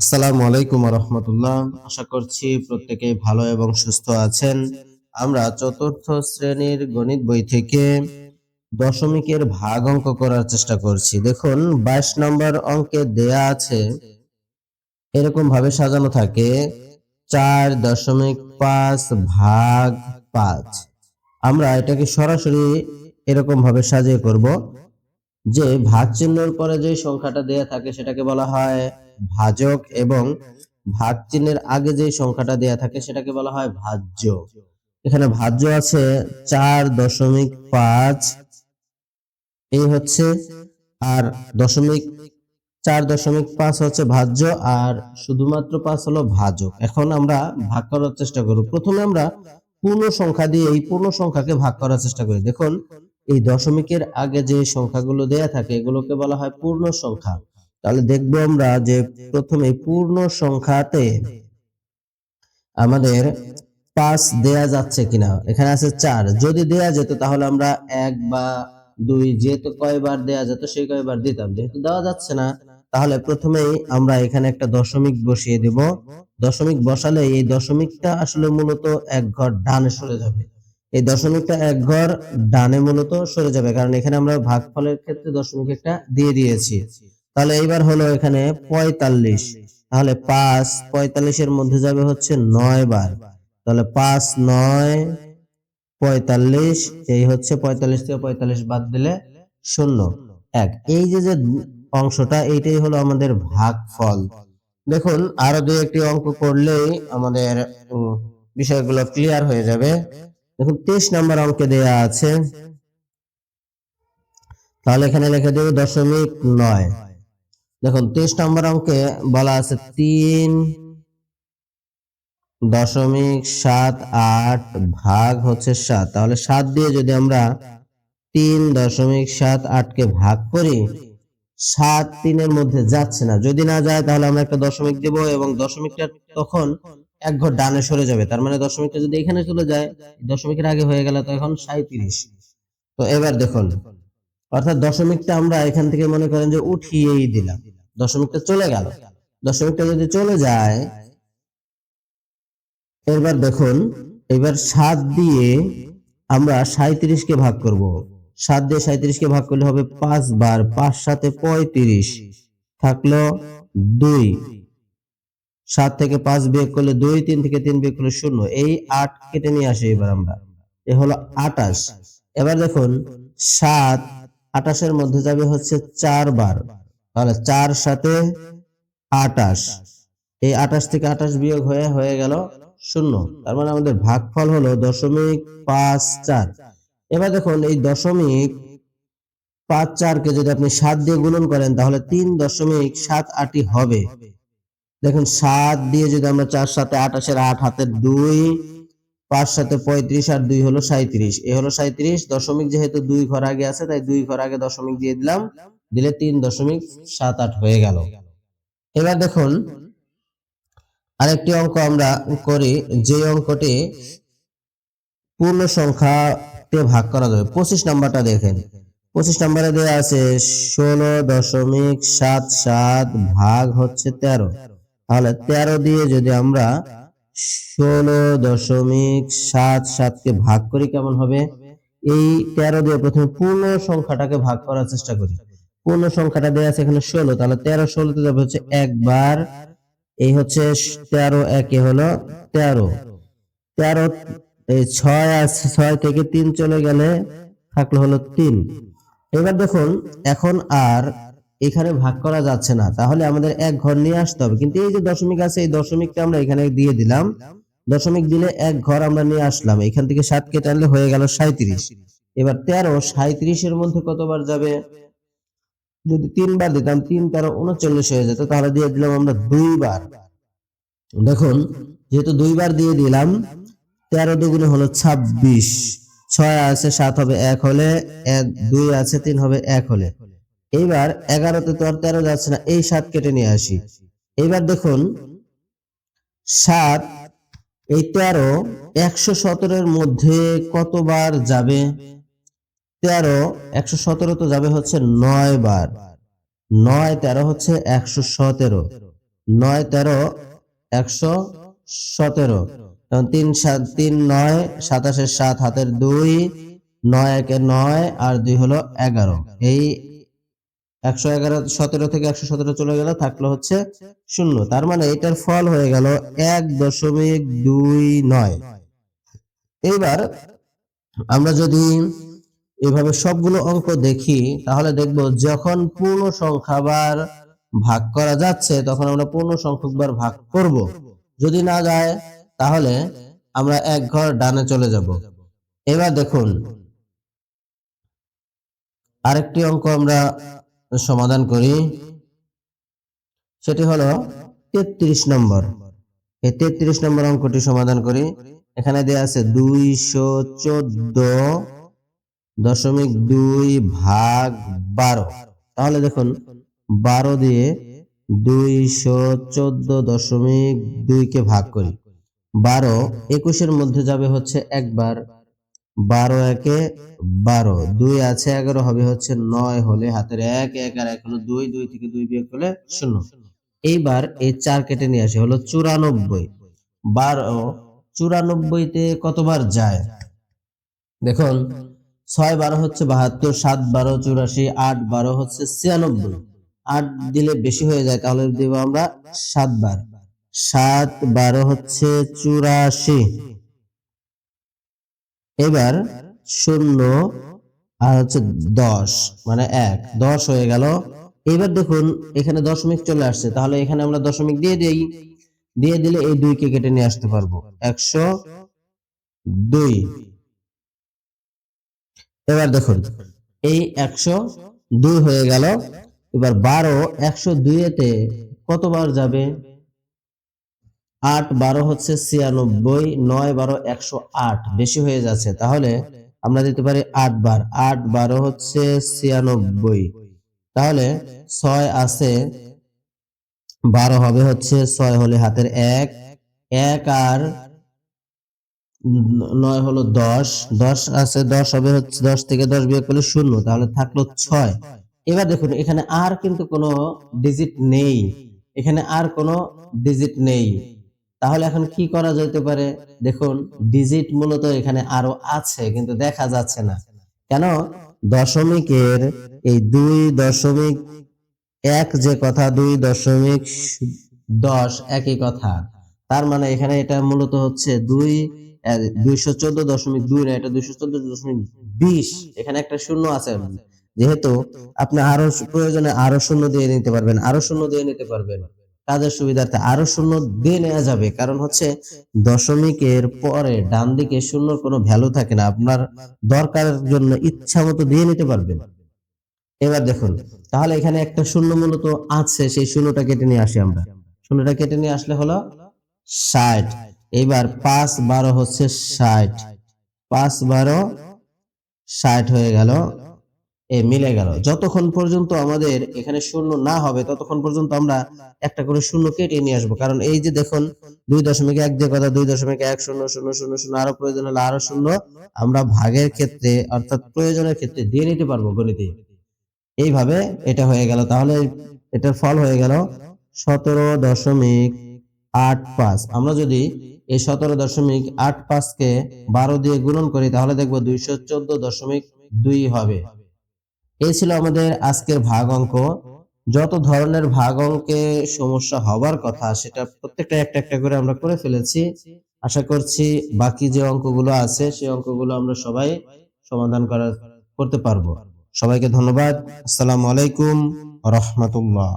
আসসালামু আলাইকুম রহমতুল্লাহ আশা করছি প্রত্যেকে ভালো এবং সুস্থ আছেন। আমরা চতুর্থ শ্রেণির গণিত বই থেকে দশমিকের ভাগ অঙ্ক করার চেষ্টা করছি। দেখুন, বাইশ নম্বর অঙ্কে দেয়া আছে, এরকম ভাবে সাজানো থাকে, চার দশমিক পাঁচ ভাগ পাঁচ। আমরা এটাকে সরাসরি এরকম ভাবে সাজিয়ে করব। যে ভাগ চিহ্নের পরে যে সংখ্যাটা দেয়া থাকে সেটাকে বলা হয় ভাজক এবং ভাগ চিহ্নের আগে যে সংখ্যাটা দেয়া থাকে সেটাকে বলা হয় ভাজ্য। এখানে ভাজ্য আছে চার দশমিক পাঁচ, এই হচ্ছে, আর দশমিক, চার দশমিক পাঁচ হচ্ছে ভাজ্য, আর শুধুমাত্র পাঁচ হলো ভাজক। এখন আমরা ভাগ করার চেষ্টা করব। প্রথমে আমরা পূর্ণ সংখ্যা দিয়ে এই পূর্ণ সংখ্যাকে ভাগ করার চেষ্টা করি। দেখুন এই দশমিকের আগে যে সংখ্যাগুলো দেয়া থাকে, এগুলোকে বলা হয় পূর্ণ সংখ্যা। তাহলে দেখব আমরা যে প্রথমে পূর্ণ সংখ্যাতে আমাদের পাঁচ দেয়া যাচ্ছে কিনা। এখানে আছে চার। যদি দেয়া যেত তাহলে আমরা এক বা দুই যেহেতু কয়বার দেয়া যেত, সেই কয়বার দিতাম। যেহেতু দেওয়া যাচ্ছে না, তাহলে প্রথমেই আমরা এখানে একটা দশমিক বসিয়ে দেব। দশমিক বসালে এই দশমিকটা আসলে মূলত এক ঘর ডানে সরে যাবে। এই দশমিকটা এক ঘর ডানে মূলত সরে যাবে, কারণ এখানে আমরা ভাগফলের ক্ষেত্রে দশমিক একটা দিয়ে দিয়েছি। তাহলে এইবার হলো এখানে পঁয়তাল্লিশ। তাহলে পাঁচ, পঁয়তাল্লিশের মধ্যে যাবে হচ্ছে নয় বার। তাহলে পাঁচ, নয়, পঁয়তাল্লিশ, এই হচ্ছে পঁয়তাল্লিশ থেকে পঁয়তাল্লিশ বাদ দিলে শূন্য। এক, এই যে যে অংশটা, এইটাই হলো আমাদের ভাগফল। দেখুন, আরও দু একটি অঙ্ক করলেই আমাদের বিষয়গুলো ক্লিয়ার হয়ে যাবে। দেখুন, তেইশ নম্বর অঙ্কে দেয়া আছে। তাহলে এখানে লিখে দেব দশমিক নয়। দেখুন, তেইশ নম্বর অঙ্কে বলা আছে তিন দশমিক সাত আট ভাগ হচ্ছে সাত। তাহলে সাত দিয়ে যদি আমরা তিন দশমিক সাত আটকে ভাগ করি, সাত তিনের মধ্যে যাচ্ছে না। যদি না যায় তাহলে আমরা একটা দশমিক দেব এবং দশমিকটা তখন এক ঘর ডানে সরে যাবে। তার মানে দশমিকটা যদি এখানে চলে যায় দশমিকের আগে হয়ে গেল তো এখন সাঁত্রিশ তো এবার দেখুন, অর্থাৎ দশমিকটা আমরা এখান থেকে মনে করেন যে উঠিয়েই দিলাম। দশমিকটা চলে গেল। দশমিকটা যদি চলে যায়, এবার দেখুন, এবার সাত দিয়ে আমরা সাঁত্রিশ কে ভাগ করব। সাত দিয়ে সাঁত্রিশ কে ভাগ করলে হবে পাঁচ বার, পাঁচ সাথে পঁয়ত্রিশ। থাকল দুই। সাত থেকে পাঁচ বিয়োগ করলে দুই, তিন থেকে তিন বিয়োগ করলে শূন্য। এই আট কেটে নিয়ে আসি এবার আমরা। এ হলো আটাশ এবার দেখুন, সাত আটাশের মধ্যে যাবে হচ্ছে চার বার। তাহলে চার সাথে আটাশ এই আটাশ থেকে আটাশ বিয়োগ হয়ে হয়ে গেল শূন্য। তার মানে আমাদের ভাগফল হলো দশমিক পাঁচ চার। এবার দেখুন, এই দশমিক পাঁচ চারকে যদি আপনি সাত দিয়ে গুণন করেন, তাহলে তিন দশমিক সাত আটই হবে। দেখুন, সাত দিয়ে যদি আমরা চার সাথে আটাশের আট হাতের দুই, পাঁচ সাথে পঁয়ত্রিশ, আর দুই হলো সাঁত্রিশ এ হলো সাঁত্রিশ দশমিক যেহেতু দুই ঘর আগে আছে, তাই দুই ঘর আগে দশমিক দিয়ে দিলাম, দিলে তিন দশমিক সাত আট হয়ে গেল। এবার দেখুন, আরেকটি অঙ্ক আমরা করি যে অঙ্কটি পূর্ণ সংখ্যাতে ভাগ করা যাবে। পঁচিশ নাম্বারটা দেখেন। পঁচিশ নাম্বারে দেওয়া আছে ষোলো দশমিক সাত সাত ভাগ হচ্ছে তেরো। তাহলে তেরো দিয়ে যদি আমরা ষোলো দশমিক সাত সাতকে ভাগ করি কেমন হবে? এই তেরো দিয়ে প্রথমে পূর্ণ সংখ্যাটাকে ভাগ করার চেষ্টা করি। পূর্ণ সংখ্যাটা দেওয়া আছে এখানে ষোলো, তাহলে তেরো ষোলোতে যাবে হচ্ছে একবার। এই হচ্ছে তেরো একে হলো তেরো। তেরো, এই ছয় আছে ছয় থেকে তিন চলে গেলে থাকল হলো তিন। এবার দেখুন, এখন আর এখানে ভাগ করা যাচ্ছে না। তাহলে আমাদের এক ঘর নিয়ে আসতে হবে। কিন্তু এই যে দশমিক আছে, এই দশমিকটা আমরা এখানে দিয়ে দিলাম। দশমিক দিলে এক ঘর আমরা নিয়ে আসলাম। এখান থেকে সাত কেটে আনলে হয়ে গেল সাঁত্রিশ এবার তেরো সাঁত্রিশের মধ্যে কতবার যাবে? যদি তিনবার দিতাম, তিন, তেরো, উনচল্লিশ হয়ে যেত, তাহলে দিয়ে দিলাম আমরা দুইবার। দেখুন, যেহেতু দুইবার দিয়ে দিলাম, তেরো দুগুণে হলো ছাব্বিশ। ছয় আছে, সাত হবে এক হলে, এক, দুই আছে, তিন হবে এক হলে। এইবার এগারোতে তো আর তেরো যাচ্ছে না, এই সাত কেটে নিয়ে আসি। এইবার দেখুন, সাত, এই তেরো একশো সতেরোর মধ্যে কতবার যাবে? তেরো একশো সতেরো তো যাবে হচ্ছে নয় বার। নয় তেরো হচ্ছে একশো সতেরো। নয় তেরো একশো সতেরো। তখন তিন সাত, তিন নয়, সাতাশের সাত, হাতের দুই, নয় একে নয়, আর দুই হলো এগারো। এই একশো এগারো, সতেরো থেকে একশো সতেরো চলে গেল, থাকল হচ্ছে শূন্য। তার মানে এটার ফল হয়ে গেল এক দশমিক দুই নয়। এইবার আমরা যদি এভাবে সবগুলো অঙ্ক দেখি, তাহলে দেখব যখন পূর্ণ সংখ্যাবার ভাগ করা যাচ্ছে, তখন আমরা পূর্ণ সংখ্যকবার ভাগ করব। যদি না যায়, তাহলে আমরা এক ঘর ডানে চলে যাব। এবার দেখুন, আরেকটি অঙ্ক আমরা সমাধান করি। সেটি হলো তেত্রিশ নম্বর। এই তেত্রিশ নম্বর অঙ্কটি সমাধান করি। এখানে দেয়া আছে দুইশো চোদ্দ দশমিক দুই ভাগ বারো। তাহলে দেখুন, বারো দিয়ে দুইশো চোদ্দ দশমিক দুইকে ভাগ করি। বারো একুশের মধ্যে যাবে হচ্ছে একবার বারো একে বারো। দুই আছে এগারো, হবে হচ্ছে নয় হলে হাতের এক এক আর এক হলো দুই দুই থেকে দুই বিয়োগ করলে শূন্য। এইবার এই চার কেটে নিয়ে আসে, হলো চুরানব্বই। বারো, চুরানব্বইতে কতবার যায়? দেখুন, ছয় বারো হচ্ছে বাহাত্তর, সাত বারো চুরাশি, আট বারো হচ্ছে ছিয়ানব্বই। আট দিলে বেশি হয়ে যায়, তাহলে দেবো আমরা সাত বার। সাত বারো হচ্ছে চুরাশি। এবার শূন্য আর হচ্ছে দশ মানে এক, দশ হয়ে গেল। এবার দেখুন, এখানে দশমিক চলে আসছে, তাহলে এখানে আমরা দশমিক দিয়ে দিই। দিয়ে দিলে এই দুইকে কেটে নিয়ে আসতে পারব। একশো দুই। এবার দেখুন, এই একশো দুই হয়ে গেল। এবার বারো, একশো দুইয়েতে কতবার যাবে? আট বারো হচ্ছে ছিয়ানব্বই, নয় বারো একশো আট। বেশি হয়ে যাচ্ছে। তাহলে আমরা দিতে পারি আট বার। আট বারো হচ্ছে ছিয়ানব্বই। তাহলে ছয় আছে, বারো হবে হচ্ছে ছয় হলে হাতের এক। এক আর নয় হলো দশ। দশ আছে, দশ হবে হচ্ছে, দশ থেকে দশ বিয়োগ করলে শূন্য। তাহলে থাকল ছয়। এবার দেখুন, এখানে আর কিন্তু কোনো ডিজিট নেই। এখানে আর কোনো ডিজিট নেই। তাহলে এখন কি করা যেতে পারে? দেখুন ডিজিট মূলত এখানে আরও আছে, কিন্তু দেখা যাচ্ছে না। কেন? দশমিকের এই দুই দশমিক এক যে কথা, দুই দশমিক দশ একই কথা, তার মানে এখানে এটা মূলত হচ্ছে দুই দুইশো চোদ্দ দশমিক দুই না, এটা দুইশো চোদ্দ দশমিক বিশ। এখানে একটা শূন্য আছে। যেহেতু আপনি আরও প্রয়োজনে আরও শূন্য দিয়ে নিতে পারবেন, আরও শূন্য দিয়ে নিতে পারবেন। কাজের সুবিধার্থে আরও শূন্য দিয়ে নেওয়া যাবে। কারণ হচ্ছে দশমিকের পরে ডান দিকে শূন্যর কোনো ভ্যালু থাকে না। আপনার দরকারের জন্য ইচ্ছা মতো দিয়ে নিতে পারবেন। এবার দেখুন, তাহলে এখানে একটা শূন্য মূলত আছে, সেই শূন্যটা কেটে নিয়ে আসি আমরা। শূন্যটা কেটে নিয়ে আসলে হলো ষাট। এবার পাঁচ বারো হচ্ছে ষাট। পাঁচ বারো ষাট হয়ে গেল মিলে গেল। যতক্ষণ পর্যন্ত আমাদের এখানে শূন্য না হবে ততক্ষণ পর্যন্ত আমরা একটা করে শূন্য কেটে নিয়ে আসব। কারণ এই যে দেখুন দুই দশমিক এক দিয়ে কথা দুই দশমিক এক শূন্য শূন্য শূন্য শূন্য আরও প্রয়োজন হলে আরও শূন্য আমরা ভাগের ক্ষেত্রে অর্থাৎ প্রয়োজনের ক্ষেত্রে দিয়ে নিতে পারব গণিতে। এইভাবে এটা হয়ে গেল। তাহলে এটার ফল হয়ে গেল সতেরো দশমিক আট পাঁচ। আমরা যদি এই সতেরো দশমিক আট পাঁচকে বারো দিয়ে গুণন করি তাহলে দেখব দুইশো চোদ্দ দশমিক দুই হবে। এই ছিল আমাদের আজকের ভাগ অঙ্ক। যত ধরনের ভাগ অঙ্কে সমস্যা হবার কথা, সেটা প্রত্যেকটা একটা একটা করে আমরা করে ফেলেছি। আশা করছি বাকি যে অঙ্কগুলো আছে, সেই অঙ্কগুলো আমরা সবাই সমাধান করা, করতে পারব। সবাইকে ধন্যবাদ। আসসালামু আলাইকুম রহমতুল্লাহ।